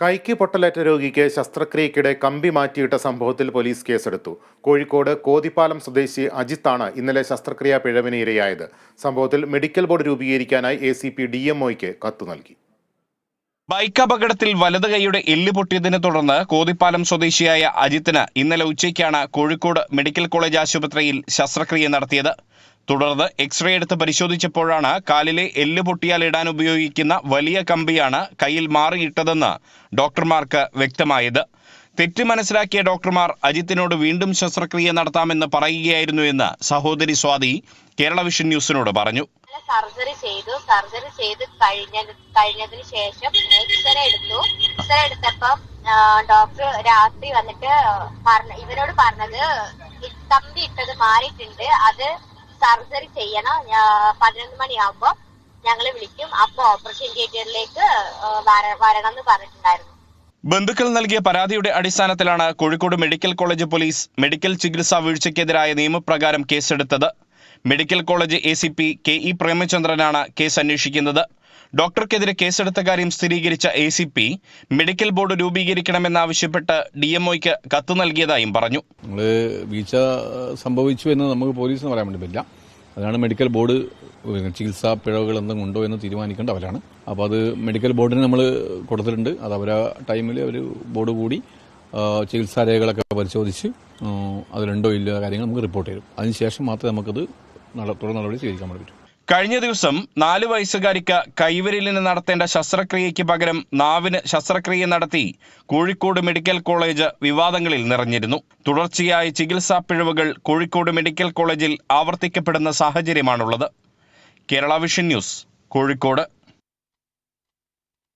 കൈക്ക് പൊട്ടലേറ്റ രോഗിക്ക് ശസ്ത്രക്രിയക്കിടെ കമ്പി മാറ്റിയിട്ട സംഭവത്തിൽ പോലീസ് കേസെടുത്തു. കോഴിക്കോട് കോതിപ്പാലം സ്വദേശി അജിത്താണ് ഇന്നലെ ശസ്ത്രക്രിയാ പിഴവിന് ഇരയായത്. സംഭവത്തിൽ മെഡിക്കൽ ബോർഡ് രൂപീകരിക്കാനായി എ സി പി ഡി കത്ത് നൽകി. ബൈക്ക് അപകടത്തിൽ വലത് കൈയുടെ എല്ല് പൊട്ടിയതിനെ തുടർന്ന് കോതിപ്പാലം സ്വദേശിയായ അജിത്തിന് ഇന്നലെ ഉച്ചയ്ക്കാണ് കോഴിക്കോട് മെഡിക്കൽ കോളേജ് ആശുപത്രിയിൽ ശസ്ത്രക്രിയ നടത്തിയത്. തുടർന്ന് എക്സ്റേ എടുത്ത് പരിശോധിച്ചപ്പോഴാണ് കാലിലെ എല്ല് പൊട്ടിയാൽ ഇടാൻ ഉപയോഗിക്കുന്ന വലിയ കമ്പിയാണ് കയ്യിൽ മാറിയിട്ടതെന്ന് ഡോക്ടർമാർക്ക് വ്യക്തമായത്. തെറ്റ് മനസ്സിലാക്കിയ ഡോക്ടർമാർ അജിത്തിനോട് വീണ്ടും ശസ്ത്രക്രിയ നടത്താമെന്ന് പറയുകയായിരുന്നു എന്ന് സഹോദരി സ്വാതി കേരള വിഷൻ ന്യൂസിനോട് പറഞ്ഞു. സർജറി ചെയ്തു. സർജറി ചെയ്ത് കഴിഞ്ഞ കഴിഞ്ഞതിന് ശേഷം എക്സ്റേ എടുത്തു. എക്സ്റേ എടുത്തപ്പം ഡോക്ടർ രാത്രി വന്നിട്ട് പറഞ്ഞ ഇവരോട് പറഞ്ഞത് കമ്പി ഇട്ടത് മാറിയിട്ടുണ്ട്. അത് സർജറി ചെയ്യണം. പതിനൊന്ന് മണിയാകുമ്പോ ഞങ്ങൾ വിളിക്കും. അപ്പൊ ഓപ്പറേഷൻ തിയേറ്ററിലേക്ക് വരണം എന്ന് പറഞ്ഞിട്ടുണ്ടായിരുന്നു. ബന്ധുക്കൾ നൽകിയ പരാതിയുടെ അടിസ്ഥാനത്തിലാണ് Kozhikode medical college police medical ചികിത്സാ വീഴ്ചയ്ക്കെതിരായ നിയമപ്രകാരം കേസെടുത്തത്. Medical college A C P K E പ്രേമചന്ദ്രനാണ് case അന്വേഷിക്കുന്നത്. ഡോക്ടർക്കെതിരെ കേസെടുത്ത കാര്യം സ്ഥിരീകരിച്ച A C P medical board രൂപീകരിക്കണമെന്നാവശ്യപ്പെട്ട് D M ഒക്ക് കത്ത് നൽകിയതായും പറഞ്ഞു. വീഴ്ച സംഭവിച്ചു എന്ന് നമുക്ക് പോലീസിന് പറയാൻ വേണ്ടി പറ്റില്ല അതാണ് മെഡിക്കൽ ബോർഡ് ചികിത്സാ പിഴവുകൾ എന്തെങ്കിലും ഉണ്ടോ എന്ന് തീരുമാനിക്കേണ്ട അവരാണ്. അപ്പോൾ അത് മെഡിക്കൽ ബോർഡിന് നമ്മൾ കൊടുത്തിട്ടുണ്ട്. അത് അവരാ ടൈമിൽ അവർ ബോർഡ് കൂടി ചികിത്സാ രേഖകളൊക്കെ പരിശോധിച്ച് അതിലുണ്ടോ ഇല്ലയോ കാര്യങ്ങൾ നമുക്ക് റിപ്പോർട്ട് ചെയ്യും. അതിനുശേഷം മാത്രമേ നമുക്കത് തുടർ നടപടി സ്വീകരിക്കാൻ പറ്റൂ. കഴിഞ്ഞ ദിവസം നാല് വയസ്സുകാരിക്ക് കൈവിരലിന് നടത്തേണ്ട ശസ്ത്രക്രിയയ്ക്ക് പകരം നാവിന് ശസ്ത്രക്രിയ നടത്തി കോഴിക്കോട് മെഡിക്കൽ കോളേജ് വിവാദങ്ങളിൽ നിറഞ്ഞിരുന്നു. തുടർച്ചയായ ചികിത്സാ പിഴവുകൾ കോഴിക്കോട് മെഡിക്കൽ കോളേജിൽ ആവർത്തിക്കപ്പെടുന്ന സാഹചര്യമാണുള്ളത്. Kerala vision news Kozhikode.